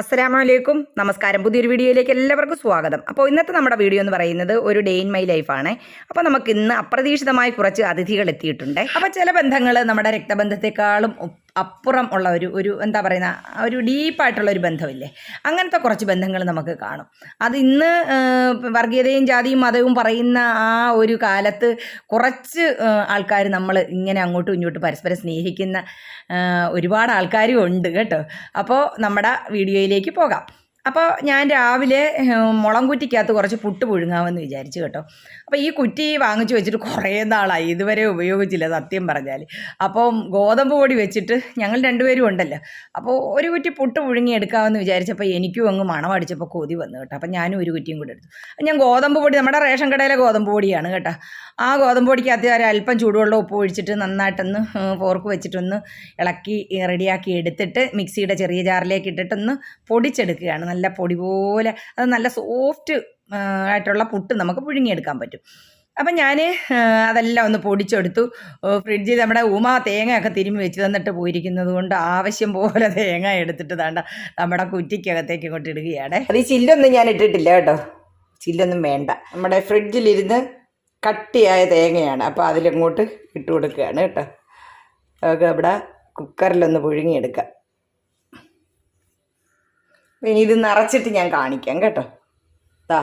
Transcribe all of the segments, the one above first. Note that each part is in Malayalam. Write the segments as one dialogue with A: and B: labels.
A: അസ്സലാമലൈക്കും. നമസ്കാരം. പുതിയൊരു വീഡിയോയിലേക്ക് എല്ലാവർക്കും സ്വാഗതം. അപ്പോൾ ഇന്നത്തെ നമ്മുടെ വീഡിയോ എന്ന് പറയുന്നത് ഒരു ഡേ ഇൻ മൈ ലൈഫാണ് അപ്പോൾ നമുക്ക് ഇന്ന് അപ്രതീക്ഷിതമായി കുറച്ച് അതിഥികൾ എത്തിയിട്ടുണ്ട്. അപ്പോൾ ചില ബന്ധങ്ങൾ നമ്മുടെ രക്തബന്ധത്തെക്കാളും അപ്പുറം ഉള്ള ഒരു ഒരു എന്താ പറയുന്ന ഒരു ഡീപ്പായിട്ടുള്ള ഒരു ബന്ധമില്ലേ? അങ്ങനത്തെ കുറച്ച് ബന്ധങ്ങൾ നമുക്ക് കാണും. അത് ഇന്ന് വർഗീയതയും ജാതിയും മതവും പറയുന്ന ആ ഒരു കാലത്ത് കുറച്ച് ആൾക്കാർ നമ്മൾ ഇങ്ങനെ അങ്ങോട്ടും ഇങ്ങോട്ടും പരസ്പരം സ്നേഹിക്കുന്ന ഒരുപാട് ആൾക്കാരും ഉണ്ട് കേട്ടോ. അപ്പോൾ നമ്മുടെ വീഡിയോയിലേക്ക് പോകാം. അപ്പോൾ ഞാൻ രാവിലെ മുളം കുറ്റിക്കകത്ത് കുറച്ച് പുട്ട് പുഴുങ്ങാമെന്ന് വിചാരിച്ചു കേട്ടോ. അപ്പോൾ ഈ കുറ്റി വാങ്ങിച്ചു വെച്ചിട്ട് കുറേ നാളായി. ഇതുവരെ ഉപയോഗിച്ചില്ല സത്യം പറഞ്ഞാൽ അപ്പം ഗോതമ്പ് പൊടി വെച്ചിട്ട് ഞങ്ങൾ രണ്ടുപേരും ഉണ്ടല്ലോ. അപ്പോൾ ഒരു കുറ്റി പുട്ട് പുഴുങ്ങി എടുക്കാമെന്ന് വിചാരിച്ചപ്പോൾ എനിക്കും അങ്ങ് മണം അടിച്ചപ്പോൾ കൊതി വന്നു കേട്ടോ. അപ്പം ഞാനും ഒരു കുറ്റിയും കൂടെ എടുത്തു. ഞാൻ ഗോതമ്പ് പൊടി നമ്മുടെ റേഷൻ കടയിലെ ഗോതമ്പ് പൊടിയാണ് കേട്ടോ. ആ ഗോതമ്പ് പൊടിക്കകത്ത് ഒരു അല്പം ചൂടുവെള്ളം ഉപ്പ് ഒഴിച്ചിട്ട് നന്നായിട്ടൊന്ന് ഫോർക്ക് വെച്ചിട്ടൊന്ന് ഇളക്കി റെഡിയാക്കി എടുത്തിട്ട് മിക്സിയുടെ ചെറിയ ജാറിലേക്ക് ഇട്ടിട്ടൊന്ന് പൊടിച്ചെടുക്കുകയാണ്. നല്ല പൊടി പോലെ അത് നല്ല സോഫ്റ്റ് ആയിട്ടുള്ള പുട്ട് നമുക്ക് പുഴുങ്ങിയെടുക്കാൻ പറ്റും. അപ്പം ഞാൻ അതെല്ലാം ഒന്ന് പൊടിച്ചെടുത്തു. ഫ്രിഡ്ജിൽ നമ്മുടെ ഉമ തേങ്ങയൊക്കെ തിരുമ്മി വെച്ച് തന്നിട്ട് പോയിരിക്കുന്നത് കൊണ്ട് ആവശ്യം പോലെ തേങ്ങ എടുത്തിട്ട് തണ്ട നമ്മുടെ കുറ്റിക്കകത്തേക്ക് ഇങ്ങോട്ട് ഇടുകയാണ്. അത് ചില്ലൊന്നും ഞാൻ ഇട്ടിട്ടില്ല കേട്ടോ. ചില്ലൊന്നും വേണ്ട. നമ്മുടെ ഫ്രിഡ്ജിലിരുന്ന് കട്ടിയായ തേങ്ങയാണ് അപ്പോൾ അതിലിങ്ങോട്ട് ഇട്ട് കൊടുക്കുകയാണ് കേട്ടോ. നമുക്ക് ഇവിടെ കുക്കറിലൊന്ന് പുഴുങ്ങിയെടുക്കാം. ഇനി ഇത് നിറച്ചിട്ട് ഞാൻ കാണിക്കാം കേട്ടോ. ദാ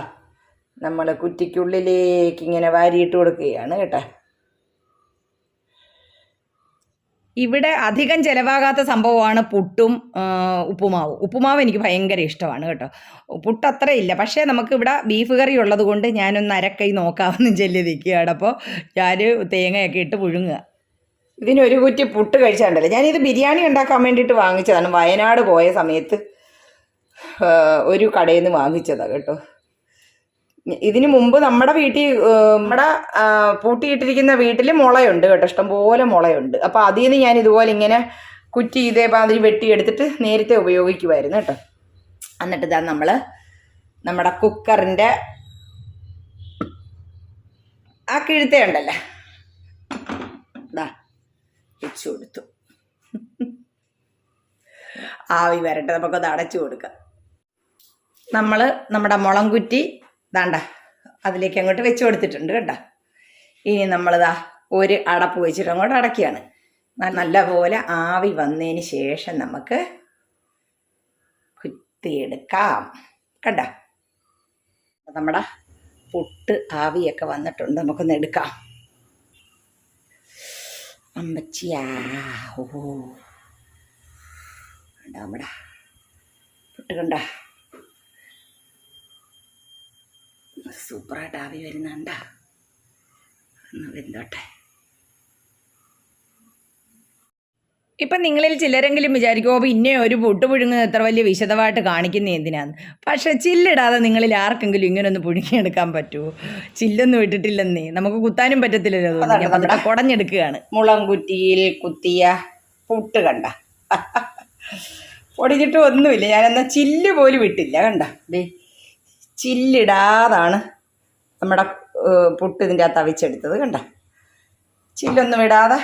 A: നമ്മൾ കുറ്റിക്കുള്ളിലേക്ക് ഇങ്ങനെ വാരിയിട്ട് കൊടുക്കുകയാണ് കേട്ടോ. ഇവിടെ അധികം ചിലവാകാത്ത സംഭവമാണ് പുട്ടും ഉപ്പുമാവ് ഉപ്പുമാവും. ഉപ്പുമാവ് എനിക്ക് ഭയങ്കര ഇഷ്ടമാണ് കേട്ടോ. പുട്ട് അത്രയില്ല. പക്ഷേ നമുക്ക് ഇവിടെ ബീഫ് കറി ഉള്ളത് കൊണ്ട് ഞാനൊന്ന് അരക്കൈ നോക്കാമെന്ന് ചെല്ലി നിൽക്കുകയാണ്. അപ്പോൾ ഞാൻ തേങ്ങയൊക്കെ ഇട്ട് പുഴുങ്ങുക. ഇതിനൊരു കുറ്റി പുട്ട് കഴിച്ചാണ്ടല്ലോ? ഞാനിത് ബിരിയാണി ഉണ്ടാക്കാൻ വേണ്ടിയിട്ട് വാങ്ങിച്ചതാണ്. വയനാട് പോയ സമയത്ത് ഒരു കടയിൽ നിന്ന് വാങ്ങിച്ചതാണ് കേട്ടോ. ഇതിനു മുമ്പ് നമ്മുടെ വീട്ടിൽ നമ്മുടെ പൂട്ടിയിട്ടിരിക്കുന്ന വീട്ടിൽ മുളയുണ്ട് കേട്ടോ. ഇഷ്ടംപോലെ മുളയുണ്ട്. അപ്പോൾ അതിൽ നിന്ന് ഞാൻ ഇതുപോലെ ഇങ്ങനെ കുറ്റി ഇതേമാതിരി വെട്ടിയെടുത്തിട്ട് നേരത്തെ ഉപയോഗിക്കുമായിരുന്നു കേട്ടോ. എന്നിട്ട് ഇതാ നമ്മൾ നമ്മുടെ കുക്കറിന്റെ ആ കിഴുത്ത ഉണ്ടല്ലോ? ഇതാ വെച്ചു കൊടുത്തു. ആവി വരട്ടെ നമുക്കത് അടച്ചു കൊടുക്കാം. നമ്മൾ നമ്മുടെ മുളം കുറ്റി ദാണ്ട അതിലേക്ക് അങ്ങോട്ട് വെച്ച് കൊടുത്തിട്ടുണ്ട് കേട്ടോ. ഇനി നമ്മളിതാ ഒരു അടപ്പ് വെച്ചിട്ട് അങ്ങോട്ട് അടക്കുകയാണ് ന- നല്ലപോലെ ആവി വന്നതിന് ശേഷം നമുക്ക് കുത്തിയെടുക്കാം. കണ്ട? നമ്മുടെ പുട്ട് ആവിയൊക്കെ വന്നിട്ടുണ്ട് നമുക്കൊന്ന് എടുക്കാം. അമ്മച്ചിയാ ഓ. കണ്ട നമ്മുടെ പുട്ട് കണ്ട? സൂപ്പറായിട്ട് ആവി വരുന്നുണ്ട. ഒന്ന് വെന്തോട്ടെ. ഇപ്പം നിങ്ങളിൽ ചിലരെങ്കിലും വിചാരിക്കുമോ പിന്നെ ഒരു പൊട്ട് പുഴുങ്ങുന്നത് എത്ര വലിയ വിശദമായിട്ട് കാണിക്കുന്ന എന്തിനാന്ന്? പക്ഷെ ചില്ലിടാതെ നിങ്ങളിൽ ആർക്കെങ്കിലും ഇങ്ങനെ ഒന്ന് പുഴുങ്ങിയെടുക്കാൻ പറ്റുമോ ചില്ലൊന്നും ഇട്ടിട്ടില്ലെന്നേ. നമുക്ക് കുത്താനും പറ്റത്തില്ലല്ലോ നമ്മുടെ കുടഞ്ഞെടുക്കുകയാണ്. മുളം കുറ്റിയിൽ കുത്തിയ പുട്ട് കണ്ട. പൊടിഞ്ഞിട്ട് ഒന്നുമില്ല. ഞാനെന്നാ ചില്ല് പോലും ഇട്ടില്ല കണ്ട. ദേ ചില്ലിടാതാണ് നമ്മുടെ പുട്ട് ഇതിന്റെ അകത്ത് അവിച്ചെടുത്തത് കണ്ട? ചില്ലൊന്നും ഇടാതെ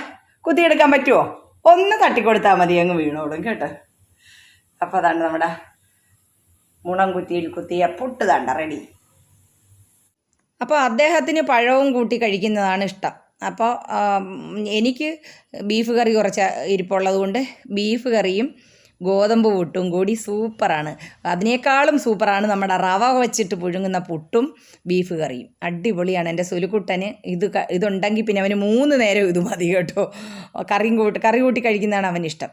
A: കുത്തിയെടുക്കാൻ പറ്റുമോ ഒന്ന് തട്ടിക്കൊടുത്താൽ മതി അങ്ങ് വീണോളും കേട്ടോ? അപ്പോൾ അതാണ് നമ്മുടെ മുണം കുത്തിയിൽ കുത്തിയ പുട്ട് തണ്ട റെഡി അപ്പോൾ അദ്ദേഹത്തിന് പഴവും കൂട്ടി കഴിക്കുന്നതാണ് ഇഷ്ടം. അപ്പോൾ എനിക്ക് ബീഫ് കറി കുറച്ച് ഇരിപ്പുള്ളത് കൊണ്ട് ബീഫ് കറിയും ഗോതമ്പ് പുട്ടും കൂടി സൂപ്പറാണ്. അതിനേക്കാളും സൂപ്പറാണ് നമ്മുടെ റവ വെച്ചിട്ട് പുഴുങ്ങുന്ന പുട്ടും ബീഫ് കറിയും. അടിപൊളിയാണ് എന്റെ സുലുക്കുട്ടന്. ഇത് ഇതുണ്ടെങ്കിൽ പിന്നെ അവന് മൂന്ന് നേരം ഇത് മതി കേട്ടോ. കറിയും കൂട്ടി കറി കൂട്ടി കഴിക്കുന്നതാണ് അവനിഷ്ടം.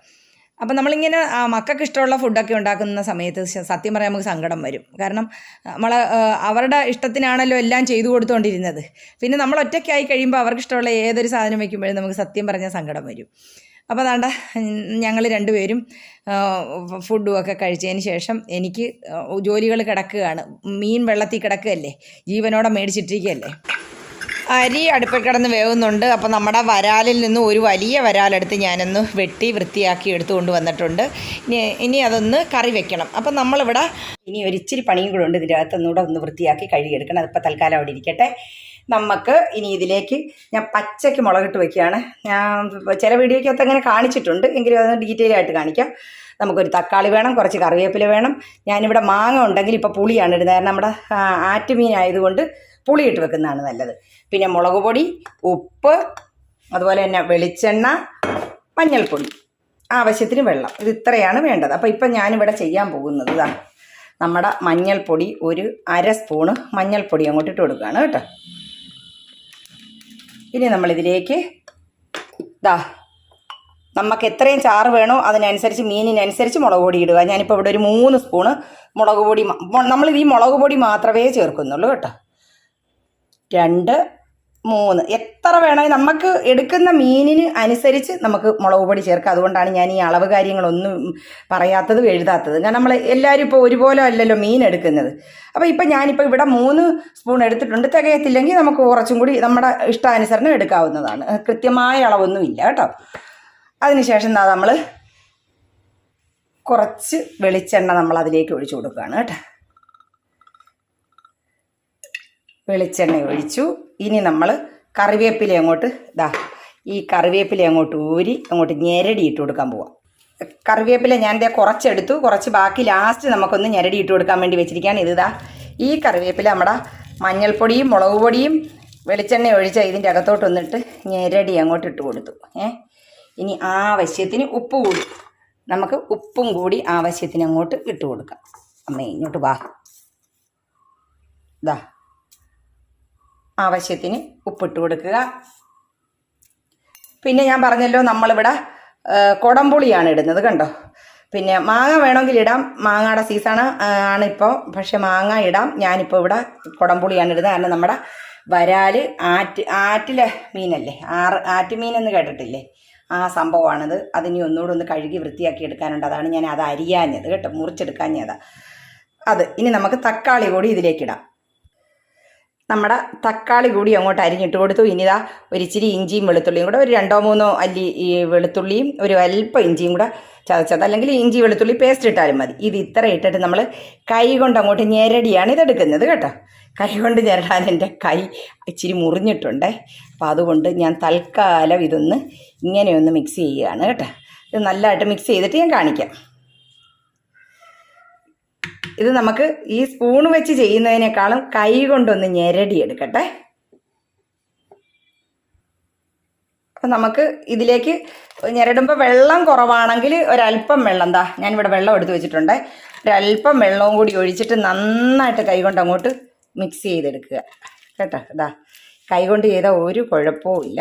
A: അപ്പം നമ്മളിങ്ങനെ മക്കൾക്ക് ഇഷ്ടമുള്ള ഫുഡൊക്കെ ഉണ്ടാക്കുന്ന സമയത്ത് സത്യം പറയാൻ നമുക്ക് സങ്കടം വരും. കാരണം നമ്മൾ അവരുടെ ഇഷ്ടത്തിനാണല്ലോ എല്ലാം ചെയ്തു കൊടുത്തുകൊണ്ടിരുന്നത് പിന്നെ നമ്മൾ ഒറ്റയ്ക്കായി കഴിയുമ്പോൾ അവർക്ക് ഇഷ്ടമുള്ള ഏതൊരു സാധനം വയ്ക്കുമ്പോഴും നമുക്ക് സത്യം പറഞ്ഞാൽ സങ്കടം വരും. അപ്പോൾ അതാണ്ട ഞങ്ങൾ രണ്ടുപേരും ഫുഡും ഒക്കെ കഴിച്ചതിന് ശേഷം എനിക്ക് ജോലികൾ കിടക്കുകയാണ്. മീൻ വെള്ളത്തിൽ കിടക്കുകയല്ലേ? ജീവനോടെ മേടിച്ചിട്ടിരിക്കുകയല്ലേ? അരി അടുപ്പിൽ കിടന്ന് വേവുന്നുണ്ട്. അപ്പോൾ നമ്മുടെ വരാലിൽ നിന്ന് ഒരു വലിയ വരാലെടുത്ത് ഞാനൊന്ന് വെട്ടി വൃത്തിയാക്കി എടുത്തു കൊണ്ടുവന്നിട്ടുണ്ട്. ഇനി ഇനി അതൊന്ന് കറി വെക്കണം. അപ്പം നമ്മളിവിടെ ഇനി ഒരു ഇച്ചിരി പണിയും കൂടെ ഉണ്ട്. ഇതിന്റെ അകത്തൊന്നുകൂടെ ഒന്ന് വൃത്തിയാക്കി കഴുകിയെടുക്കണം. അതിപ്പോൾ തൽക്കാലം അവിടെ ഇരിക്കട്ടെ. നമുക്ക് ഇനി ഇതിലേക്ക് ഞാൻ പച്ചയ്ക്ക് മുളകിട്ട് വെക്കുകയാണ്. ഞാൻ ചില വീഡിയോയ്ക്കകത്ത് അങ്ങനെ കാണിച്ചിട്ടുണ്ട്. എങ്കിലും അതൊന്ന് ഡീറ്റെയിൽ ആയിട്ട് കാണിക്കാം. നമുക്കൊരു തക്കാളി വേണം കുറച്ച് കറിവേപ്പില വേണം. ഞാനിവിടെ മാങ്ങ ഉണ്ടെങ്കിൽ ഇപ്പോൾ പുളിയാണ് ഇടുന്നത്. കാരണം നമ്മുടെ ആറ്റുമീൻ ആയതുകൊണ്ട് പുളി ഇട്ട് വെക്കുന്നതാണ് നല്ലത്. പിന്നെ മുളക് പൊടി ഉപ്പ് അതുപോലെ തന്നെ വെളിച്ചെണ്ണ മഞ്ഞൾപ്പൊടി. ആവശ്യത്തിന് വെള്ളം. ഇത് ഇത്രയാണ് വേണ്ടത്. അപ്പോൾ ഇപ്പം ഞാനിവിടെ ചെയ്യാൻ പോകുന്നത് ഇതാണ് നമ്മുടെ മഞ്ഞൾപ്പൊടി ഒരു അര സ്പൂണ് മഞ്ഞൾപ്പൊടി അങ്ങോട്ട് ഇട്ട് കൊടുക്കുകയാണ് കേട്ടോ. ഇനി നമ്മളിതിലേക്ക് ഇതാ. നമുക്ക് എത്രയും ചാറ് വേണോ അതിനനുസരിച്ച് മീനിനനുസരിച്ച് മുളക് പൊടി ഇടുക. ഞാനിപ്പോൾ ഇവിടെ ഒരു മൂന്ന് സ്പൂണ് മുളക് പൊടി നമ്മളിത് ഈ മുളക് പൊടി മാത്രമേ ചേർക്കുന്നുള്ളൂ കേട്ടോ. രണ്ട് മൂന്ന്. എത്ര വേണമെങ്കിൽ നമുക്ക് എടുക്കുന്ന മീനിന് അനുസരിച്ച് നമുക്ക് മുളക് പൊടി ചേർക്കാം. അതുകൊണ്ടാണ് ഞാൻ ഈ അളവ് കാര്യങ്ങളൊന്നും പറയാത്തതും എഴുതാത്തത്. കാരണം നമ്മൾ എല്ലാവരും ഇപ്പോൾ ഒരുപോലെ അല്ലല്ലോ മീൻ എടുക്കുന്നത്. അപ്പോൾ ഇപ്പം ഞാനിപ്പോൾ ഇവിടെ മൂന്ന് സ്പൂൺ എടുത്തിട്ടുണ്ട്. തികയത്തില്ലെങ്കിൽ നമുക്ക് കുറച്ചും കൂടി നമ്മുടെ ഇഷ്ടാനുസരണം എടുക്കാവുന്നതാണ്. കൃത്യമായ അളവൊന്നും ഇല്ല കേട്ടോ. അതിനുശേഷം നമ്മൾ കുറച്ച് വെളിച്ചെണ്ണ നമ്മൾ അതിലേക്ക് ഒഴിച്ചു കൊടുക്കുകയാണ് കേട്ടോ. വെളിച്ചെണ്ണ ഒഴിച്ചു. ഇനി നമ്മൾ കറിവേപ്പില അങ്ങോട്ട് ഇതാ ഈ കറിവേപ്പില അങ്ങോട്ട് ഊരി അങ്ങോട്ട് ഞെരടി ഇട്ട് കൊടുക്കാൻ പോവാം. കറിവേപ്പില ഞാൻ ദേ കുറച്ചെടുത്തു. കുറച്ച് ബാക്കി ലാസ്റ്റ് നമുക്കൊന്ന് ഞെരടി ഇട്ട് കൊടുക്കാൻ വേണ്ടി വെച്ചിരിക്കുകയാണ്. ഇതാ ഈ കറിവേപ്പില നമ്മുടെ മഞ്ഞൾപ്പൊടിയും മുളക് പൊടിയും വെളിച്ചെണ്ണ ഒഴിച്ച ഇതിന്റെ അകത്തോട്ടൊന്നിട്ട് ഞെരടി അങ്ങോട്ട് ഇട്ട് കൊടുത്തു. ഏ ഇനി ആവശ്യത്തിന് ഉപ്പ് കൂടി നമുക്ക് ഉപ്പും കൂടി ആവശ്യത്തിന് അങ്ങോട്ട് ഇട്ട് കൊടുക്കാം. അമ്മേ ഇങ്ങോട്ട് വാ. ഇതാ ആവശ്യത്തിന് ഉപ്പിട്ട് കൊടുക്കുക. പിന്നെ ഞാൻ പറഞ്ഞല്ലോ നമ്മളിവിടെ കുടംപുളിയാണ് ഇടുന്നത് കണ്ടോ? പിന്നെ മാങ്ങ വേണമെങ്കിൽ ഇടാം. മാങ്ങയുടെ സീസൺ ആണ് ഇപ്പോൾ പക്ഷെ മാങ്ങ ഇടാം. ഞാനിപ്പോൾ ഇവിടെ കുടംപുളിയാണ് ഇടുന്നത്. കാരണം നമ്മുടെ വരാൽ ആറ്റ് ആറ്റിലെ മീനല്ലേ? ആറ് ആറ്റുമീനെന്ന് കേട്ടിട്ടില്ലേ? ആ സംഭവമാണത്. അതിനി ഒന്നുകൂടെ ഒന്ന് കഴുകി വൃത്തിയാക്കി എടുക്കാനുണ്ട്. അതാണ് ഞാൻ അത് അരിയാഞ്ഞത് കേട്ടോ. മുറിച്ചെടുക്കാഞ്ഞതാണ് അത് ഇനി നമുക്ക് തക്കാളി കൂടി ഇതിലേക്കിടാം നമ്മുടെ തക്കാളി കൂടി അങ്ങോട്ട് അരിഞ്ഞിട്ട് കൊടുത്തു. ഇനിതാ ഒരു ഇച്ചിരി ഇഞ്ചിയും വെളുത്തുള്ളിയും കൂടെ ഒരു രണ്ടോ മൂന്നോ അല്ലി ഈ വെളുത്തുള്ളിയും ഒരു അല്പം ഇഞ്ചിയും കൂടെ ചതച്ചത് അല്ലെങ്കിൽ ഇഞ്ചി വെളുത്തുള്ളി പേസ്റ്റ് ഇട്ടാലും മതി. ഇത് ഇത്ര ഇട്ടിട്ട് നമ്മൾ കൈ കൊണ്ട് അങ്ങോട്ട് ഞെരടിയാണ് ഇതെടുക്കുന്നത് കേട്ടോ. കൈ കൊണ്ട് ഞെരടാൻ എന്റെ കൈ ഇച്ചിരി മുറിഞ്ഞിട്ടുണ്ടേ. അപ്പോൾ അതുകൊണ്ട് ഞാൻ തൽക്കാലം ഇതൊന്ന് ഇങ്ങനെയൊന്ന് മിക്സ് ചെയ്യുകയാണ് കേട്ടോ. ഇത് നല്ലതായിട്ട് മിക്സ് ചെയ്തിട്ട് ഞാൻ കാണിക്കാം. ഇത് നമുക്ക് ഈ സ്പൂൺ വെച്ച് ചെയ്യുന്നതിനേക്കാളും കൈ കൊണ്ടൊന്ന് ഞെരടി എടുക്കട്ടെ അപ്പം നമുക്ക് ഇതിലേക്ക് ഞെരടുമ്പോൾ വെള്ളം കുറവാണെങ്കിൽ ഒരല്പം വെള്ളം. എന്താ ഞാനിവിടെ വെള്ളം എടുത്തു വെച്ചിട്ടുണ്ട്. ഒരല്പം വെള്ളവും കൂടി ഒഴിച്ചിട്ട് നന്നായിട്ട് കൈ കൊണ്ട് അങ്ങോട്ട് മിക്സ് ചെയ്തെടുക്കുക. കേട്ടോ? ഇതാ കൈ കൊണ്ട് ചെയ്താൽ ഒരു കുഴപ്പവും ഇല്ല.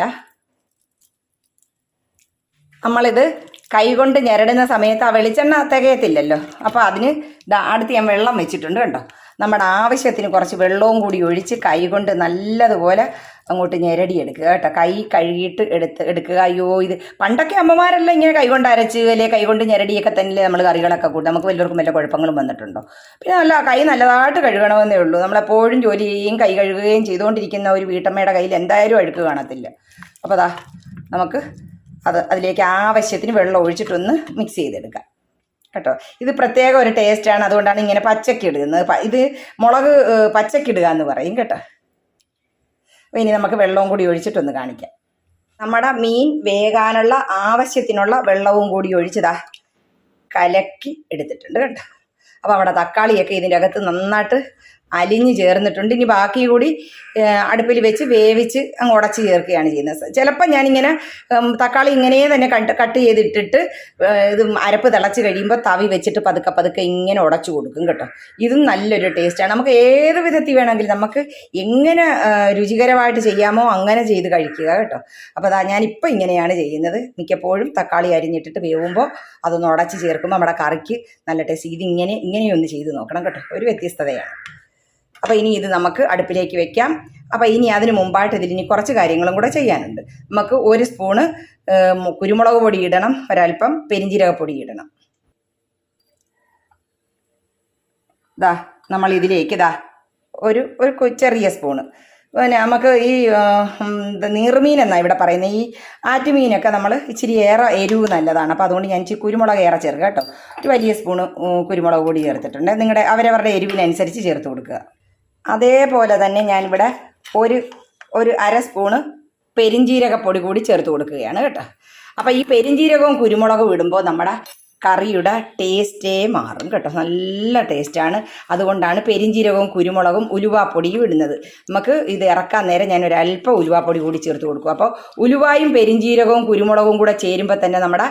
A: നമ്മളിത് കൈകൊണ്ട് ഞെരടുന്ന സമയത്ത് ആ വെളിച്ചെണ്ണ തികയത്തില്ലല്ലോ. അപ്പോൾ അതിന് അടുത്ത് ഞാൻ വെള്ളം വെച്ചിട്ടുണ്ട് കേട്ടോ നമ്മുടെ ആവശ്യത്തിന് കുറച്ച് വെള്ളവും കൂടി ഒഴിച്ച് കൈ കൊണ്ട് നല്ലതുപോലെ അങ്ങോട്ട് ഞെരടി എടുക്കുക കേട്ടോ. കൈ കഴുകിയിട്ട് എടുത്ത് എടുക്കുക. അയ്യോ ഇത് പണ്ടൊക്കെ അമ്മമാരെല്ലാം ഇങ്ങനെ കൈകൊണ്ട് അരച്ച് കൈ കൈകൊണ്ട് ഞെരടിയൊക്കെ തന്നെ നമ്മൾ കറികളൊക്കെ കൂട്ടും നമുക്ക് വലിയവർക്കും വല്ല കുഴപ്പങ്ങളും വന്നിട്ടുണ്ടോ? പിന്നെ നല്ല കൈ നല്ലതായിട്ട് കഴുകണമെന്നേ ഉള്ളൂ. നമ്മളെപ്പോഴും ജോലി ചെയ്യുകയും കൈ കഴുകുകയും ചെയ്തുകൊണ്ടിരിക്കുന്ന ഒരു വീട്ടമ്മയുടെ കയ്യിൽ എന്തായാലും അഴുക്ക് കാണത്തില്ല. അപ്പോൾ അതാ നമുക്ക് അത് അതിലേക്ക് ആവശ്യത്തിന് വെള്ളം ഒഴിച്ചിട്ടൊന്ന് മിക്സ് ചെയ്തെടുക്കുക. കേട്ടോ? ഇത് പ്രത്യേക ഒരു ടേസ്റ്റാണ് അതുകൊണ്ടാണ് ഇങ്ങനെ പച്ചക്ക് ഇടുന്നത്. ഇത് മുളക് പച്ചക്ക് ഇടുക എന്ന് പറയും കേട്ടോ. അപ്പോൾ ഇനി നമുക്ക് വെള്ളവും കൂടി ഒഴിച്ചിട്ടൊന്ന് കാണിക്കാം. നമ്മുടെ മീൻ വേകാനുള്ള ആവശ്യത്തിനുള്ള വെള്ളവും കൂടി ഒഴിച്ചതാ കലക്കി എടുത്തിട്ടുണ്ട് കേട്ടോ. അപ്പോൾ നമ്മുടെ തക്കാളിയൊക്കെ ഇതിന്റെ അകത്ത് നന്നായിട്ട് അലിഞ്ഞ് ചേർന്നിട്ടുണ്ട്. ഇനി ബാക്കി കൂടി അടുപ്പിൽ വെച്ച് വേവിച്ച് അങ്ങ് ഉടച്ച് ചേർക്കുകയാണ് ചെയ്യുന്നത്. ചിലപ്പോൾ ഞാനിങ്ങനെ തക്കാളി ഇങ്ങനെ തന്നെ കട്ട് കട്ട് ചെയ്തിട്ടിട്ട് ഇത് അരപ്പ് തിളച്ച് കഴിയുമ്പോൾ തവി വെച്ചിട്ട് പതുക്കെ പതുക്കെ ഇങ്ങനെ ഉടച്ചു കൊടുക്കും കേട്ടോ. ഇതും നല്ലൊരു ടേസ്റ്റാണ് നമുക്ക് ഏത് വിധത്തിൽ വേണമെങ്കിലും നമുക്ക് എങ്ങനെ രുചികരമായിട്ട് ചെയ്യാമോ അങ്ങനെ ചെയ്ത് കഴിക്കുക കേട്ടോ. അപ്പോൾ അതാ ഞാനിപ്പോൾ ഇങ്ങനെയാണ് ചെയ്യുന്നത്. മിക്കപ്പോഴും തക്കാളി അരിഞ്ഞിട്ടിട്ട് വേവുമ്പോൾ അതൊന്ന് ഉടച്ച് ചേർക്കുമ്പോൾ നമ്മുടെ കറിക്ക് നല്ല ടേസ്റ്റ് ഇതിങ്ങനെ ഇങ്ങനെയൊന്ന് ചെയ്ത് നോക്കണം കേട്ടോ. ഒരു വ്യത്യസ്തതയാണ്. അപ്പോൾ ഇനി ഇത് നമുക്ക് അടുപ്പിലേക്ക് വെക്കാം. അപ്പോൾ ഇനി അതിന് മുമ്പായിട്ട് ഇതിൽ ഇനി കുറച്ച് കാര്യങ്ങളും കൂടെ ചെയ്യാനുണ്ട്. നമുക്ക് ഒരു സ്പൂണ് കുരുമുളക് പൊടി ഇടണം ഒരല്പം പെരിഞ്ജീരകപ്പൊടി ഇടണം. ദാ നമ്മൾ ഇതിലേക്ക് ദാ ഒരു ഒരു ചെറിയ സ്പൂണ്. പിന്നെ നമുക്ക് ഈ നീർമീൻ എന്നാണ് ഇവിടെ പറയുന്നത് ഈ ആറ്റുമീനൊക്കെ നമ്മൾ ഇച്ചിരി ഏറെ എരിവ് നല്ലതാണ്. അപ്പോൾ അതുകൊണ്ട് ഞാൻ ഇച്ചിരി കുരുമുളക് ഏറെ ചേർക്കുക കേട്ടോ. ഒരു വലിയ സ്പൂണ് കുരുമുളക് പൊടി ചേർത്തിട്ടുണ്ട്. നിങ്ങളുടെ അവരവരുടെ എരിവിനനുസരിച്ച് ചേർത്ത് കൊടുക്കുക. അതേപോലെ തന്നെ ഞാനിവിടെ ഒരു ഒരു അര സ്പൂണ് പെരിഞ്ജീരകപ്പൊടി കൂടി ചേർത്ത് കൊടുക്കുകയാണ് കേട്ടോ. അപ്പോൾ ഈ പെരിഞ്ജീരകവും കുരുമുളകും ഇടുമ്പോൾ നമ്മുടെ കറിയുടെ ടേസ്റ്റേ മാറും കേട്ടോ. നല്ല ടേസ്റ്റാണ്. അതുകൊണ്ടാണ് പെരിഞ്ചീരകവും കുരുമുളകും ഉലുവാപ്പൊടിയും ഇടുന്നത്. നമുക്ക് ഇത് ഇറക്കാൻ നേരം ഞാൻ അല്പം ഉലുവാപ്പൊടി കൂടി ചേർത്ത് കൊടുക്കും. അപ്പോൾ ഉലുവായും പെരിഞ്ചീരകവും കുരുമുളകും കൂടെ ചേരുമ്പോൾ തന്നെ നമ്മുടെ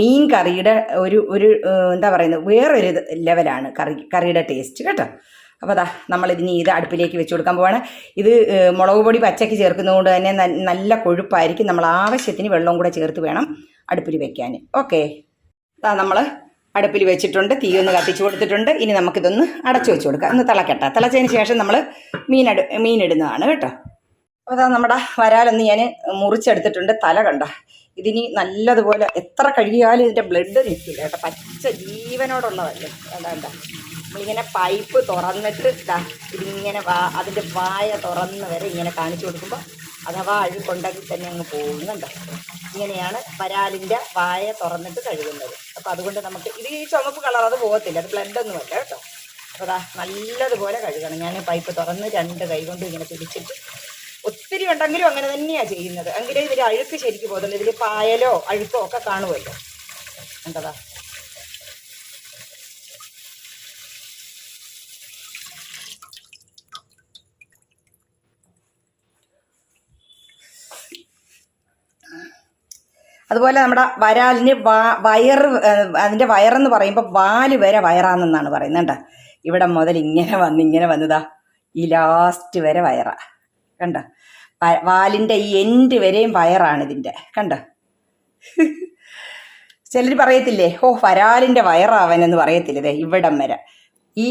A: മീൻ കറിയുടെ ഒരു ഒരു എന്താ പറയുന്നത് വേറൊരു ലെവലാണ് കറി കറിയുടെ ടേസ്റ്റ് കേട്ടോ. അപ്പോൾ അതാ നമ്മളിതിനി ഇത് അടുപ്പിലേക്ക് വെച്ച് കൊടുക്കാൻ പോവാണ്. ഇത് മുളക് പൊടി പച്ചയ്ക്ക് ചേർക്കുന്നതുകൊണ്ട് തന്നെ നല്ല കൊഴുപ്പായിരിക്കും. നമ്മൾ ആവശ്യത്തിന് വെള്ളവും കൂടെ ചേർത്ത് വേണം അടുപ്പിൽ വെക്കാൻ. ഓക്കെ. അതാ നമ്മൾ അടുപ്പിൽ വെച്ചിട്ടുണ്ട്. തീ ഒന്ന് കത്തിച്ച് കൊടുത്തിട്ടുണ്ട്. ഇനി നമുക്കിതൊന്ന് അടച്ചു വെച്ച് കൊടുക്കാം. ഒന്ന് തിളക്കട്ടെ. തിളച്ചതിന് ശേഷം നമ്മൾ മീൻ മീൻ ഇടുന്നതാണ് കേട്ടോ. അപ്പോൾ അതാ നമ്മുടെ വരാലൊന്ന് ഞാൻ മുറിച്ചെടുത്തിട്ടുണ്ട്. തല കണ്ട? ഇതിനി നല്ലതുപോലെ എത്ര കഴുകിയാലും ഇതിന്റെ ബ്ലഡ് നിൽക്കില്ല കേട്ടോ. പച്ച ജീവനോടുള്ളതല്ലേ? അതാണ്ട നമ്മളിങ്ങനെ പൈപ്പ് തുറന്നിട്ട് ഇതാ ഇതിങ്ങനെ വാ അതിന്റെ വായ തുറന്ന് വരെ ഇങ്ങനെ കാണിച്ചു കൊടുക്കുമ്പോൾ അഥവാ അഴുക്കുണ്ടെങ്കിൽ തന്നെ അങ്ങ് പോകുന്നുണ്ട്. ഇങ്ങനെയാണ് വരാലിന്റെ വായ തുറന്നിട്ട് കഴുകുന്നത്. അപ്പോൾ അതുകൊണ്ട് നമുക്ക് ഇത് ഈ ചുമപ്പ് കളർ അത് പോകത്തില്ല അത് ബ്ലഡൊന്നുമല്ല കേട്ടോ. അപ്പോൾ അതാ നല്ലതുപോലെ കഴുകണം. ഞാൻ പൈപ്പ് തുറന്ന് രണ്ട് കൈ കൊണ്ട് ഇങ്ങനെ പിടിച്ചിട്ട് ഒത്തിരി ഉണ്ടെങ്കിലും അങ്ങനെ തന്നെയാണ് ചെയ്യുന്നത്. എങ്കിലേ ഇതിൽ അഴുക്ക് ശരിക്കും പോകുന്നുള്ളൂ ഇതിൽ പായലോ അഴുക്കോ ഒക്കെ കാണുമല്ലോ. കണ്ടതാ? അതുപോലെ നമ്മുടെ വരാലിന് വാ വയറ് അതിന്റെ വയറെന്ന് പറയുമ്പോൾ വാൽ വരെ വയറാണെന്നാണ് പറയുന്നത് ഇവിടെ മുതൽ ഇങ്ങനെ വന്ന് ഇങ്ങനെ വന്നതാ. ഈ ലാസ്റ്റ് വരെ വയറാ. കണ്ട? വാലിന്റെ ഈ എൻഡ് വരെയും വയറാണ് ഇതിന്റെ കണ്ട? ചിലർ പറയത്തില്ലേ ഓ വരാലിന്റെ വയറാവനെന്ന് പറയത്തില്ലേ ഇവിടം വരെ. ഈ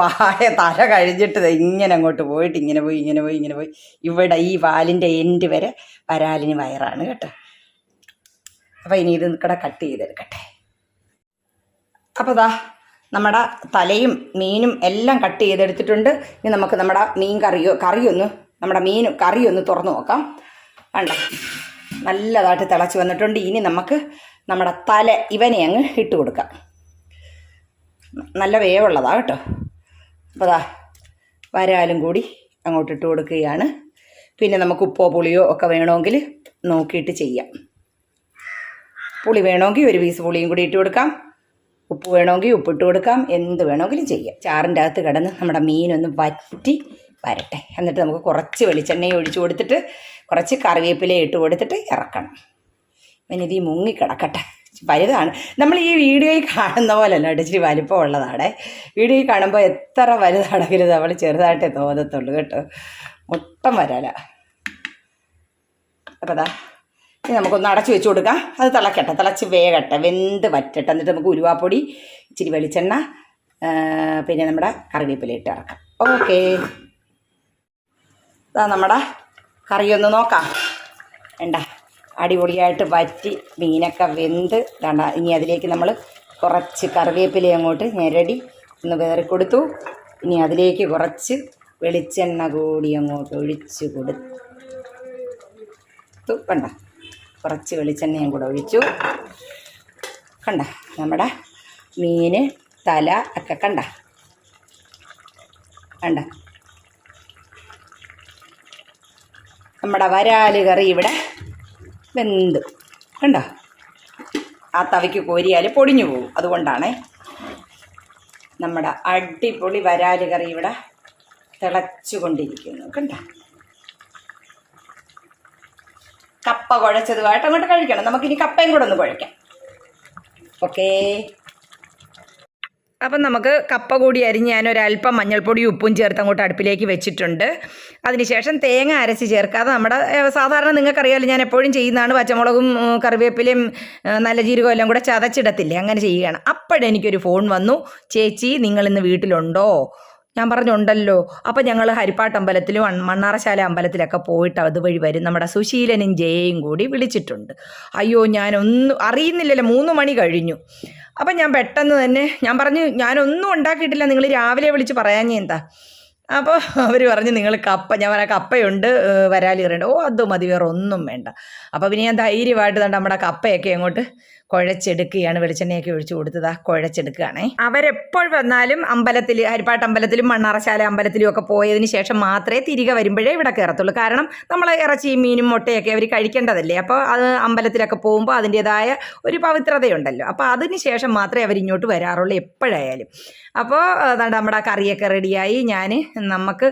A: വായ തല കഴിഞ്ഞിട്ട് ഇങ്ങനെ അങ്ങോട്ട് പോയിട്ട് ഇങ്ങനെ പോയി ഇങ്ങനെ പോയി ഇങ്ങനെ പോയി. ഇവിടെ ഈ വാലിന്റെ എൻഡ് വരെ വരാലിന് വയറാണ് കേട്ടോ. അപ്പോൾ ഇനി ഇത് കൂടെ കട്ട് ചെയ്തെടുക്കട്ടെ. അപ്പോൾ ദാ നമ്മുടെ തലയും മീനും എല്ലാം കട്ട് ചെയ്തെടുത്തിട്ടുണ്ട്. ഇനി നമുക്ക് നമ്മുടെ മീൻ കറിയോ കറിയൊന്ന് നമ്മുടെ മീൻ കറിയൊന്ന് തുറന്നു നോക്കാം. വേണ്ട നല്ലതായിട്ട് തിളച്ച് വന്നിട്ടുണ്ട്. ഇനി നമുക്ക് നമ്മുടെ തല ഇവനെ അങ്ങ് ഇട്ട് കൊടുക്കാം. നല്ല വേവുള്ളതാണ് കേട്ടോ. അപ്പോൾ ദാ വരാലും കൂടി അങ്ങോട്ട് ഇട്ട് കൊടുക്കുകയാണ്. പിന്നെ നമുക്ക് ഉപ്പോ പുളിയോ ഒക്കെ വേണമെങ്കിൽ നോക്കിയിട്ട് ചെയ്യാം. പുളി വേണമെങ്കിൽ ഒരു പീസ് പുളിയും കൂടി ഇട്ട് കൊടുക്കാം. ഉപ്പ് വേണമെങ്കിൽ ഉപ്പിട്ട് കൊടുക്കാം. എന്ത് വേണമെങ്കിലും ചെയ്യാം. ചാറിന്റെ അകത്ത് കിടന്ന് നമ്മുടെ മീനൊന്ന് വറ്റി വരട്ടെ. എന്നിട്ട് നമുക്ക് കുറച്ച് വെളിച്ചെണ്ണയും ഒഴിച്ചു കൊടുത്തിട്ട് കുറച്ച് കറിവേപ്പില ഇട്ട് കൊടുത്തിട്ട് ഇറക്കണം. ഇത് ഈ മുങ്ങി കിടക്കട്ടെ വലുതാണ്. നമ്മൾ ഈ വീഡിയോയിൽ കാണുന്ന പോലെ അല്ല ഇച്ചിരി വലിപ്പം ഉള്ളതാണ് വീഡിയോയിൽ കാണുമ്പോൾ എത്ര വലുതാണെങ്കിലും നമ്മൾ ചെറുതായിട്ടേ തോന്നത്തുള്ളൂ കേട്ടോ. മുട്ടം വരാല. അപ്പോൾ ഇനി നമുക്കൊന്ന് അടച്ചു വെച്ച് കൊടുക്കാം. അത് തിളക്കട്ടെ. തിളച്ച് വേകട്ടെ. വെന്ത് വറ്റട്ടെ. എന്നിട്ട് നമുക്ക് ഉരുവാപ്പൊടി ഇച്ചിരി വെളിച്ചെണ്ണ പിന്നെ നമ്മുടെ കറിവേപ്പില ഇട്ട് ഇറക്കാം ഓക്കെ. ഇതാ നമ്മുടെ കറിയൊന്ന് നോക്കാം. വേണ്ട. അടിപൊളിയായിട്ട് വറ്റി മീനൊക്കെ വെന്ത് വേണ്ട. ഇനി അതിലേക്ക് നമ്മൾ കുറച്ച് കറിവേപ്പില അങ്ങോട്ട് ഞെരടി ഒന്ന് വേറി കൊടുത്തു. ഇനി അതിലേക്ക് കുറച്ച് വെളിച്ചെണ്ണ കൂടി അങ്ങോട്ട് ഒഴിച്ച് കൊടുത്തു. കണ്ട കുറച്ച് വെളിച്ചെണ്ണയും കൂടെ ഒഴിച്ചു. കണ്ട നമ്മുടെ മീൻ തല ഒക്കെ കണ്ട. കണ്ട. നമ്മുടെ വരാൽ കറി ഇവിടെ വെന്ത്. കണ്ടോ? ആ തവയ്ക്ക് കോരിയാൽ പൊടിഞ്ഞു പോകും അതുകൊണ്ടാണ് നമ്മുടെ അടിപൊളി വരാൽ കറി ഇവിടെ തിളച്ചു കൊണ്ടിരിക്കുന്നു കണ്ടോ? കപ്പ കുഴച്ചതുമായിട്ട് അങ്ങോട്ട് കഴിക്കണം. നമുക്കിനി കപ്പയും കൂടെ ഒന്ന് കുഴക്കാം ഓക്കേ അപ്പം നമുക്ക് കപ്പ കൂടി അരിഞ്ഞ് ഞാൻ ഒരല്പം മഞ്ഞൾപ്പൊടി ഉപ്പും ചേർത്ത് അങ്ങോട്ട് അടുപ്പിലേക്ക് വെച്ചിട്ടുണ്ട്. അതിനുശേഷം തേങ്ങ അരച്ച് ചേർക്കാതെ നമ്മുടെ സാധാരണ നിങ്ങൾക്കറിയാമല്ലോ ഞാൻ എപ്പോഴും ചെയ്യുന്നതാണ് പച്ചമുളകും കറിവേപ്പിലയും നല്ല ജീരകവും എല്ലാം കൂടെ ചതച്ചിടത്തില്ലേ? അങ്ങനെ ചെയ്യുകയാണ്. അപ്പോഴെനിക്കൊരു ഫോൺ വന്നു. ചേച്ചി നിങ്ങളിന്ന് വീട്ടിലുണ്ടോ? ഞാൻ പറഞ്ഞുണ്ടല്ലോ. അപ്പം ഞങ്ങൾ ഹരിപ്പാട്ട് അമ്പലത്തിലും മണ്ണാറശാല അമ്പലത്തിലൊക്കെ പോയിട്ട് അതുവഴി വരും. നമ്മുടെ സുശീലനും ജയയും കൂടി വിളിച്ചിട്ടുണ്ട്. അയ്യോ ഞാനൊന്നും അറിയുന്നില്ലല്ലോ. മൂന്ന് മണി കഴിഞ്ഞു. അപ്പം ഞാൻ പെട്ടെന്ന് തന്നെ ഞാൻ പറഞ്ഞു ഞാനൊന്നും ഉണ്ടാക്കിയിട്ടില്ല. നിങ്ങൾ രാവിലെ വിളിച്ച് പറയാഞ്ഞേ എന്താ? അപ്പോൾ അവർ പറഞ്ഞു നിങ്ങൾ കപ്പ ഞാൻ പറയാം കപ്പയുണ്ട് വരാലി കറിയുണ്ട്. ഓ അത് മതി. വേറെ ഒന്നും വേണ്ട. അപ്പോൾ പിന്നെ ഞാൻ ധൈര്യമായിട്ട് നമ്മുടെ കപ്പയൊക്കെ അങ്ങോട്ട് കുഴച്ചെടുക്കുകയാണ് വെളിച്ചെണ്ണയൊക്കെ ഒഴിച്ചു കൊടുത്തത് ആ കുഴച്ചെടുക്കുകയാണേ. അവരെപ്പോൾ വന്നാലും അമ്പലത്തിൽ ഹരിപ്പാട്ട് അമ്പലത്തിലും മണ്ണാറശാല അമ്പലത്തിലും ഒക്കെ പോയതിന് ശേഷം മാത്രമേ തിരികെ വരുമ്പോഴേ ഇവിടെ കയറത്തുള്ളൂ. കാരണം നമ്മൾ ഇറച്ചി മീനും മുട്ടയൊക്കെ അവർ കഴിക്കേണ്ടതല്ലേ. അപ്പോൾ അത് അമ്പലത്തിലൊക്കെ പോകുമ്പോൾ അതിന്റേതായ ഒരു പവിത്രതയുണ്ടല്ലോ. അപ്പോൾ അതിന് ശേഷം മാത്രമേ അവർ ഇങ്ങോട്ട് വരാറുള്ളൂ എപ്പോഴായാലും. അപ്പോൾ നമ്മുടെ കറിയൊക്കെ റെഡിയായി ഞാൻ നമുക്ക്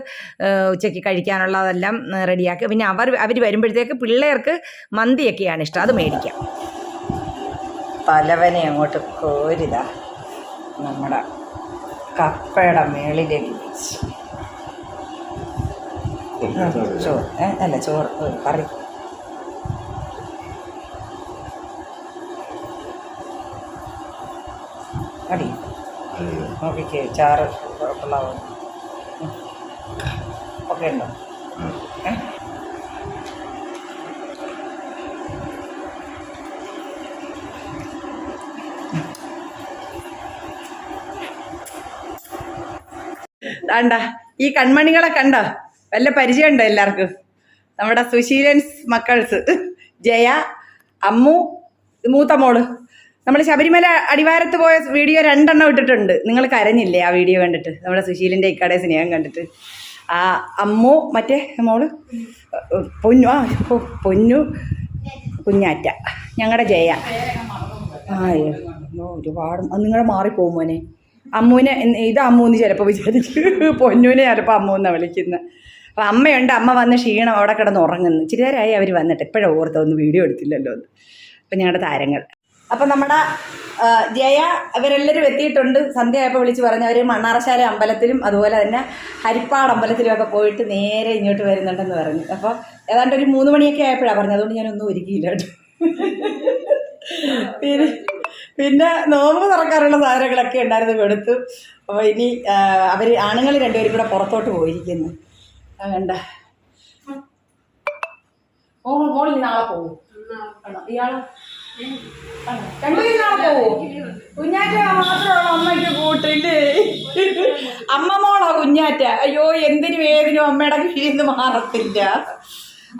A: ഉച്ചയ്ക്ക് കഴിക്കാനുള്ളതെല്ലാം റെഡിയാക്കി. പിന്നെ അവർ അവർ വരുമ്പോഴത്തേക്ക് പിള്ളേർക്ക് മന്തിയൊക്കെയാണ് ഇഷ്ടം. അത് മേടിക്കാം. തലവനെ അങ്ങോട്ട് കോരിതാ നമ്മുടെ കപ്പയുടെ മേളിലേക്ക് വെച്ച്. ചോറ് അല്ല ചോറ് കറി അടി. നോക്കിക്കേ ചാറ് കുഴപ്പമുള്ളതാവും ഒക്കെ ഉണ്ടോ? ഏ വേണ്ട ഈ കൺമണികളെ കണ്ട? വല്ല പരിചയമുണ്ടോ എല്ലാവർക്കും? നമ്മുടെ സുശീലൻസ് മക്കൾസ്. ജയ അമ്മു മൂത്ത മോൾ. നമ്മൾ ശബരിമല അടിവാരത്ത് പോയ വീഡിയോ രണ്ടെണ്ണം ഇട്ടിട്ടുണ്ട്. നിങ്ങൾ കരഞ്ഞില്ലേ ആ വീഡിയോ കണ്ടിട്ട്? നമ്മുടെ സുശീലിന്റെ ഇക്കടെ സ്നേഹം കണ്ടിട്ട്. ആ അമ്മു മറ്റേ മോൾ? പൊന്നു ആ പൊന്നു കുഞ്ഞാറ്റ. ഞങ്ങളുടെ ജയ. ആ ഒരുപാട് നിങ്ങളെ മാറിപ്പോകും മോനെ. അമ്മൂനെ ഇത് അമ്മു എന്ന് ചിലപ്പോൾ വിചാരിച്ചു പൊന്നൂനെ ചിലപ്പോൾ അമ്മൂന്നാണ് വിളിക്കുന്നത് അപ്പം അമ്മയുണ്ട്. അമ്മ വന്ന് ക്ഷീണം അവിടെ കിടന്ന് ഉറങ്ങുന്നു. ഇച്ചിരി നേരമായി അവർ വന്നിട്ട്. എപ്പോഴും ഓർത്തൊന്നും വീഡിയോ എടുത്തില്ലല്ലോ എന്ന്. അപ്പം ഞങ്ങളുടെ താരങ്ങൾ. അപ്പം നമ്മുടെ ജയ ഇവരെല്ലാവരും എത്തിയിട്ടുണ്ട്. സന്ധ്യ ആയപ്പോൾ വിളിച്ച് പറഞ്ഞു. അവർ മണ്ണാറശാല അമ്പലത്തിലും അതുപോലെ തന്നെ ഹരിപ്പാട് അമ്പലത്തിലും ഒക്കെ പോയിട്ട് നേരെ ഇങ്ങോട്ട് വരുന്നുണ്ടെന്ന് പറഞ്ഞു. അപ്പോൾ ഏതാണ്ട് ഒരു മൂന്ന് മണിയൊക്കെ ആയപ്പോഴാണ് പറഞ്ഞത്. അതുകൊണ്ട് ഞാനൊന്നും ഒരുക്കിയില്ല കേട്ടോ. പിന്നെ പിന്നെ നോമ്പ് തുറക്കാറുള്ള സാധനങ്ങളൊക്കെ ഉണ്ടായിരുന്നു കൊടുത്തു. അപ്പോൾ ഇനി അവർ ആണുങ്ങൾ രണ്ടുപേരും കൂടെ പുറത്തോട്ട് പോയിരിക്കുന്നു. വേണ്ട ഓ കുഞ്ഞാറ്റ അമ്മ മോളാ കുഞ്ഞാറ്റ. അയ്യോ എന്തിനു ഏതിനും അമ്മയുടെ കീഴിൽ നിന്ന് മാറത്തില്ല.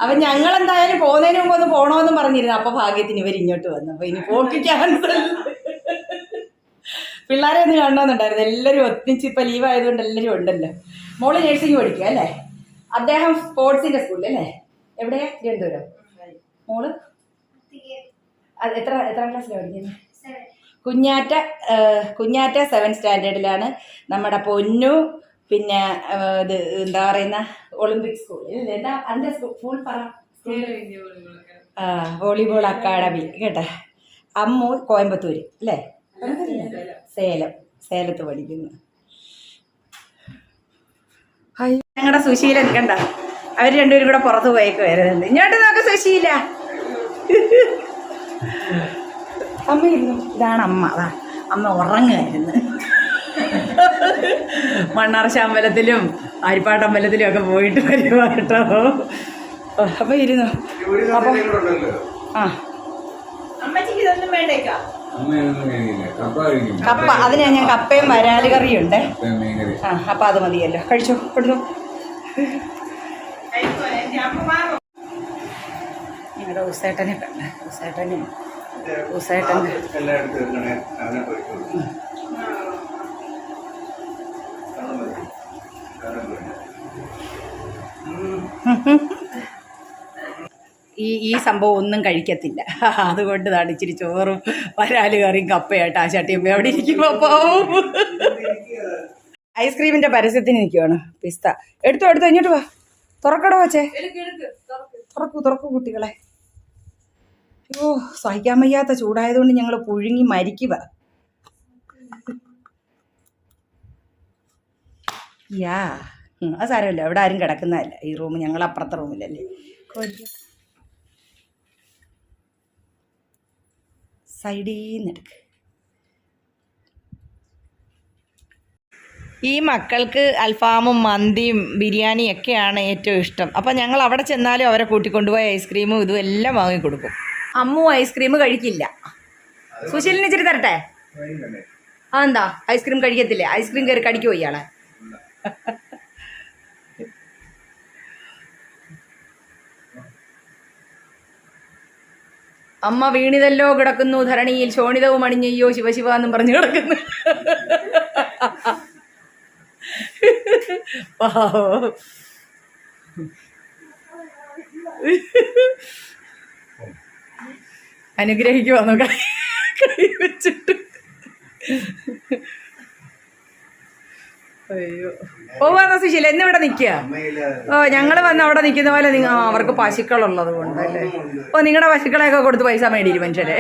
A: അപ്പൊ ഞങ്ങൾ എന്തായാലും പോകുന്നതിന് മുമ്പ് ഒന്ന് പോണോന്നും പറഞ്ഞിരുന്നു. അപ്പൊ ഭാഗ്യത്തിന് ഇവർ ഇങ്ങോട്ട് വന്നു. അപ്പൊ ഇനി പോക്ക് ക്യാൻസൽ പിള്ളേരെ ഒന്ന് കാണണമെന്നുണ്ടായിരുന്നു എല്ലാവരും ഒത്തിച്ച് ഇപ്പൊ ലീവ് ആയതുകൊണ്ട് എല്ലാവരും ഉണ്ടല്ലോ. മോൾ നേഴ്സിംഗ് പഠിക്കുക അല്ലേ? അദ്ദേഹം സ്പോർട്സിന്റെ സ്കൂളിൽ അല്ലേ? എവിടെയാ തിരുവനന്തപുരം. മോൾ? എത്ര എത്ര ക്ലാസ്സിലാണ് പഠിക്കുന്നത് കുഞ്ഞാറ്റ കുഞ്ഞാറ്റ സെവൻ സ്റ്റാൻഡേർഡിലാണ് നമ്മുടെ പൊന്നു പിന്നെ ഇത് എന്താ പറയുന്ന? ഒളിമ്പിക് സ്കൂൾ എന്താ അതിന്റെ സ്കൂൾ പറ. Volleyball academy. കേട്ടാ? അമ്മു കോയമ്പത്തൂര് അല്ലേ? സേലം. സേലത്ത് പഠിക്കുന്നു. ഞങ്ങളുടെ സുശീല കണ്ട? അവർ രണ്ടുപേരും കൂടെ പുറത്ത് പോയേക്ക് വരുന്നുണ്ട്. ഇങ്ങോട്ട് നോക്ക സുശീല. അമ്മ ഇരുന്നു. ഇതാണ് അമ്മ. അതാ അമ്മ ഉറങ്ങുമായിരുന്നു മണ്ണാർശ അമ്പലത്തിലും ആരിപ്പാട്ട് അമ്പലത്തിലും ഒക്കെ പോയിട്ട് വരുവാ കേട്ടോ. അപ്പൊ ഇരുന്നു. അപ്പൊ ആ. അമ്മച്ചിക്ക് ഇതൊന്നും വേണ്ടേക്കാ?
B: അമ്മയൊന്നും കഴിക്കില്ല കപ്പ
A: അതിന് ഞാൻ കപ്പയും വരാൽ കറിയുണ്ട്. ആ അപ്പൊ അത് മതിയല്ലോ. കഴിച്ചോ കൊടുത്തു. ഞങ്ങളുടെ ഉസേട്ടനെ കണ്ട. ഉസേട്ടനെ ഉസേട്ടൻ ഈ ഈ സംഭവം ഒന്നും കഴിക്കത്തില്ല. അതുകൊണ്ട് താണ് ഇച്ചിരി ചോറും വരാൽ കറിയും കപ്പയായിട്ട് ആ ചട്ടിയമ്മ അവിടെ ഇരിക്കുമ്പോൾ പോവും. ഐസ്ക്രീമിന്റെ പരസ്യത്തിന് നിൽക്കുവാണ് പിസ്ത. എടുത്തു എടുത്തു ഇങ്ങോട്ട് വാ. തുറക്കടോ വച്ചേ തുറക്കൂ തുറക്കൂ കുട്ടികളെ. ഓ സഹിക്കാൻ വയ്യാത്ത ചൂടായതുകൊണ്ട് ഞങ്ങൾ പുഴുങ്ങി മരിക്കുക യാ അത് സാരമില്ല. അവിടെ ആരും കിടക്കുന്നതല്ല. ഈ റൂം ഞങ്ങൾ അപ്പുറത്തെ റൂമിലല്ലേ. സൈഡീന്ന് എടുക്ക് ഈ മക്കൾക്ക് അൽഫാമും മന്തിയും ബിരിയാണിയും ഒക്കെയാണ് ഏറ്റവും ഇഷ്ടം. അപ്പം ഞങ്ങൾ അവിടെ ചെന്നാലും അവരെ കൂട്ടിക്കൊണ്ടുപോയ ഐസ്ക്രീമും ഇതും എല്ലാം വാങ്ങിക്കൊടുക്കും. അമ്മു ഐസ്ക്രീം കഴിക്കില്ല. സുശീലിന് ഇച്ചിരി തരട്ടെ? അതെന്താ? ഐസ്ക്രീം കഴിക്കത്തില്ലേ? ഐസ്ക്രീം കയറി കടിക്കുമോ ഇയാളെ അമ്മ വീണിതല്ലോ കിടക്കുന്നു ധരണിയിൽ ശോണിതവും അണിഞ്ഞയ്യോ ശിവശിവ എന്നും പറഞ്ഞു കിടക്കുന്നു. പാവം. അനുഗ്രഹിക്കുവാന്നോ കൈ വെച്ചിട്ട്. അയ്യോ. പോവാന്ന സുശീല എന്നിവിടെ നിൽക്കുക. ഓ ഞങ്ങൾ വന്ന് അവിടെ നിൽക്കുന്ന പോലെ നിങ്ങ പശുക്കൾ അവർക്ക് പശുക്കളുള്ളത് കൊണ്ടല്ലേ ഓ നിങ്ങളുടെ പശുക്കളെയൊക്കെ കൊടുത്ത് പൈസ മേടിയിരും മനുഷ്യരെ.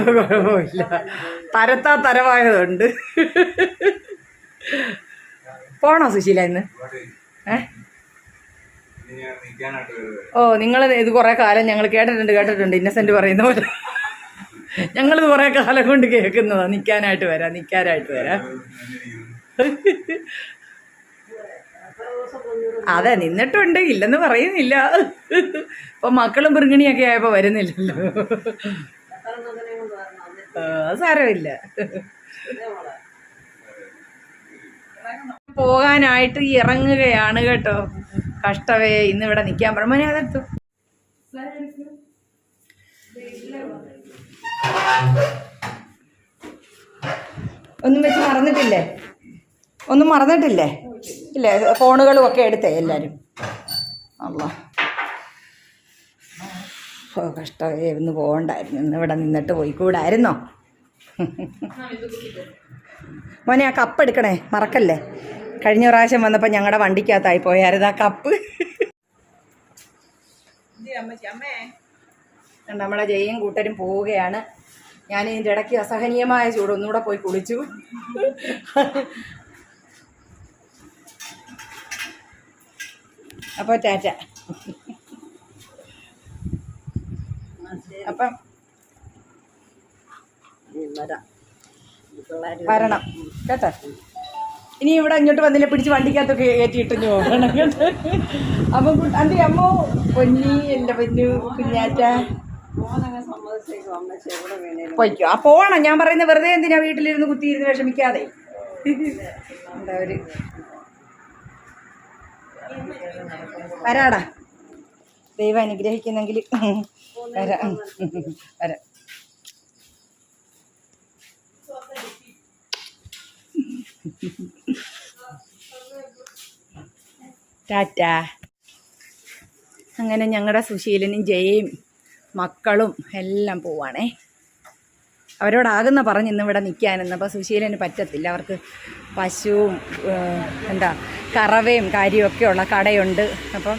C: ഇവിടെ
A: കുഴപ്പമില്ല തരത്താ തരവായതുണ്ട് പോണോ സുശീല ഇന്ന്? ഏ
B: ഇനി ഞാൻ നിൽക്കാനായിട്ട് വരുന്നത്
A: ഓ നിങ്ങൾ ഇത് കുറേ കാലം ഞങ്ങൾ കേട്ടിട്ടുണ്ട് കേട്ടിട്ടുണ്ട്. ഇന്നസെന്റ് പറയുന്ന പോലെ. ഞങ്ങളിത് കുറേ കാലം കൊണ്ട് കേൾക്കുന്നതാ. നിൽക്കാനായിട്ട് വരാം നിൽക്കാനായിട്ട് വരാം. അതെ നിന്നിട്ടുണ്ട്. ഇല്ലെന്ന് പറയുന്നില്ല. ഇപ്പൊ മക്കളും മൃഗിണിയൊക്കെ ആയപ്പോ വരുന്നില്ലല്ലോ. സാരമില്ല. പോകാനായിട്ട് ഇറങ്ങുകയാണ് കേട്ടോ. കഷ്ടവേ ഇന്ന് ഇവിടെ നിൽക്കാൻ പറഞ്ഞു. മോനെ അതെടുത്തു. ഒന്നും വെച്ച് മറന്നിട്ടില്ലേ? ഒന്നും മറന്നിട്ടില്ലേ? ഇല്ലേ? ഫോണുകളും ഒക്കെ എടുത്തേ എല്ലാവരും അല്ല കഷ്ടവേ കഷ്ടമേ ഇന്ന് പോകണ്ടായിരുന്നു. ഇന്ന് ഇവിടെ നിന്നിട്ട് പോയിക്കൂടായിരുന്നോ? മോനെ ആ കപ്പ് എടുക്കണേ. മറക്കല്ലേ? കഴിഞ്ഞ പ്രാവശ്യം വന്നപ്പോൾ ഞങ്ങളുടെ വണ്ടിക്കകത്തായി പോയായിരുന്നു ആ കപ്പ്. നമ്മളെ ജയും കൂട്ടരും പോവുകയാണ്. ഞാൻ ഇതിന്റെ ഇടയ്ക്ക് അസഹനീയമായ ചൂട് ഒന്നുകൂടെ പോയി കുളിച്ചു. അപ്പോൾ ടാറ്റ. അപ്പം വരണം. കേട്ടോ? ഇനി ഇവിടെ ഇങ്ങോട്ട് വന്നില്ല പിടിച്ച് വണ്ടിക്കകത്തൊക്കെ കയറ്റിയിട്ട് പോകണം. അപ്പം അന്റെ അമ്മോ പൊന്നി എന്റെ പൊന്നു കുഞ്ഞാറ്റ. പൊയ്ക്കോ. ആ പോണം. ഞാൻ പറയുന്നത് വെറുതെ എന്തിനാ വീട്ടിലിരുന്ന് കുത്തിയിരുന്ന് വിഷമിക്കാതെ? വരാടാ. ദൈവം അനുഗ്രഹിക്കുന്നെങ്കിൽ വരാം. വരാം. ടാറ്റ. അങ്ങനെ ഞങ്ങളുടെ സുശീലനും ജയയും മക്കളും എല്ലാം പോവാണേ. അവരോടാകുന്ന പറഞ്ഞ് ഇന്നിവിടെ നിൽക്കാനെന്ന് അപ്പോൾ സുശീലന് പറ്റത്തില്ല. അവർക്ക് പശുവും എന്താ കറവയും കാര്യമൊക്കെ ഉള്ള കടയുണ്ട്. അപ്പം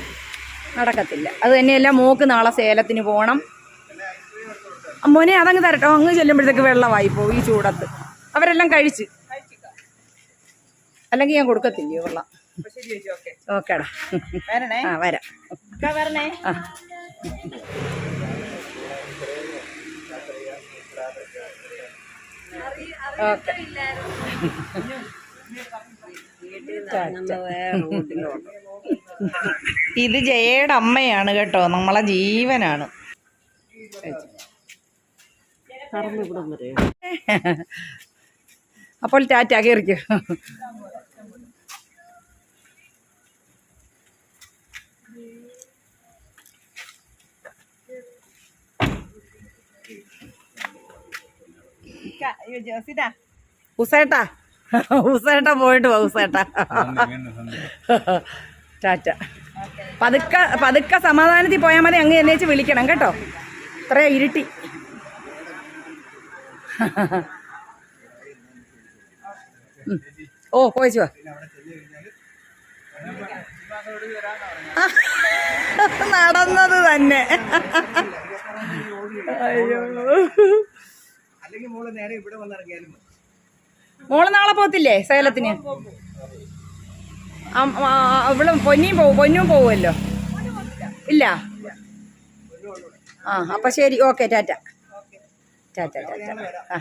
A: നടക്കത്തില്ല. അത് തന്നെയല്ല മോക്ക് നാളെ സേലത്തിന് പോകണം മോനെ അതങ്ങ് തരട്ടോ. അങ്ങ് ചെല്ലുമ്പോഴത്തേക്ക് വെള്ളമായി പോകും ഈ ചൂടത്ത്. അവരെല്ലാം കഴിച്ച്. അല്ലെങ്കിൽ ഞാൻ കൊടുക്കത്തില്ലയോ? വെള്ളം ഓക്കേടാ. ആ വരാം. ആ. ഓക്കെ. ഇത് ജയയുടെ അമ്മയാണ് കേട്ടോ. നമ്മളെ ജീവനാണ്. അപ്പോൾ ടാറ്റ കയറിക്കോ? ഉസേട്ടാ ഉസേട്ട. പോയിട്ട് വാ ഉസേട്ടാ. ടാറ്റ. പതുക്ക പതുക്കെ സമാധാനത്തിൽ പോയാൽ മതി അങ്ങ് എന്നേച്ച് വിളിക്കണം കേട്ടോ. ഇത്രേ ഇരുട്ടി. ഓ പോയിച്ചു വാ. നടന്നത് തന്നെ. അയ്യോ.
C: അല്ലെങ്കിൽ മോൾ നേരെ ഇവിടെ വന്നിറങ്ങിയാലും.
A: മോൾ നാളെ പോത്തില്ലേ സേലത്തിന് അവളും പൊന്നിയും പോവും പൊന്നും പോവുമല്ലോ? ഇല്ല? ആ അപ്പൊ ശരി ഓക്കെ ടാറ്റ. ടാറ്റ ടാറ്റ. ആ.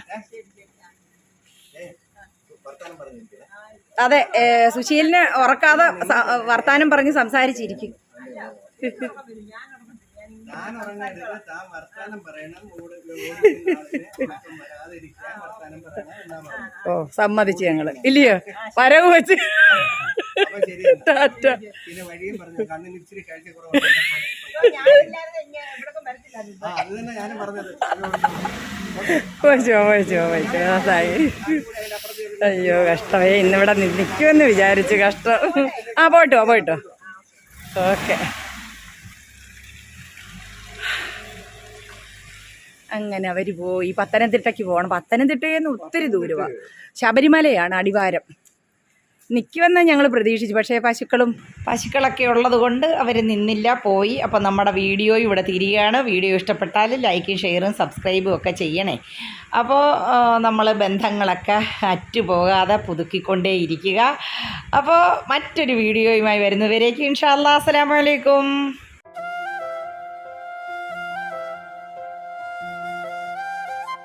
A: അതെ സുശീലിന് ഉറക്കാതെ വർത്താനം പറഞ്ഞ് സംസാരിച്ചിരിക്കും.
C: ഞാൻ ഉറങ്ങരുത് താൻ വർത്താനം പറയണം ഓട് ഓടുന്ന ആളിനെ ഉറക്കം വരാതിരിക്കാൻ വർത്താനം പറയണം എന്നാ പറഞ്ഞു
A: ഓ സമ്മതിച്ചു ഞങ്ങൾ. ഇല്ലയോ? വരവ് വെച്ച്.
C: അപ്പൊ ശരി എന്നാ.
A: ടാറ്റ
C: പിന്നെ വഴിയും പറഞ്ഞു കണ്ണിന് ഇച്ചിരി കാഴ്ച കുറവുണ്ട് ആ അത് തന്നെ ഞാനും പറഞ്ഞത്.
A: പോയിച്ചോ പോയിച്ചോ പോയിച്ചോ അതായി. അയ്യോ കഷ്ടമേ ഇന്നിവിടെ നിൽക്കുമെന്ന് വിചാരിച്ചു കഷ്ടം. ആ പോയിട്ടോ പോയിട്ടോ. ഓക്കെ. അങ്ങനെ അവർ പോയി. പത്തനംതിട്ടയ്ക്ക് പോകണം പത്തനംതിട്ടയിൽ നിന്ന് ഒത്തിരി ദൂരമാണ് ശബരിമലയാണ് അടിവാരം. നിൽക്കുമെന്ന് ഞങ്ങൾ പ്രതീക്ഷിച്ചു. പക്ഷേ പശുക്കളും പശുക്കളൊക്കെ ഉള്ളത് കൊണ്ട് അവർ നിന്നില്ല പോയി. അപ്പോൾ നമ്മുടെ വീഡിയോ ഇവിടെ തിരികെയാണ് വീഡിയോ ഇഷ്ടപ്പെട്ടാൽ ലൈക്കും ഷെയറും സബ്സ്ക്രൈബും ഒക്കെ ചെയ്യണേ. അപ്പോൾ നമ്മൾ ബന്ധങ്ങളൊക്കെ അറ്റുപോകാതെ പുതുക്കിക്കൊണ്ടേ ഇരിക്കുക അപ്പോൾ മറ്റൊരു വീഡിയോയുമായി വരുന്നവരേക്കും ഇൻഷാല്ലാ അസ്സാം വലൈക്കും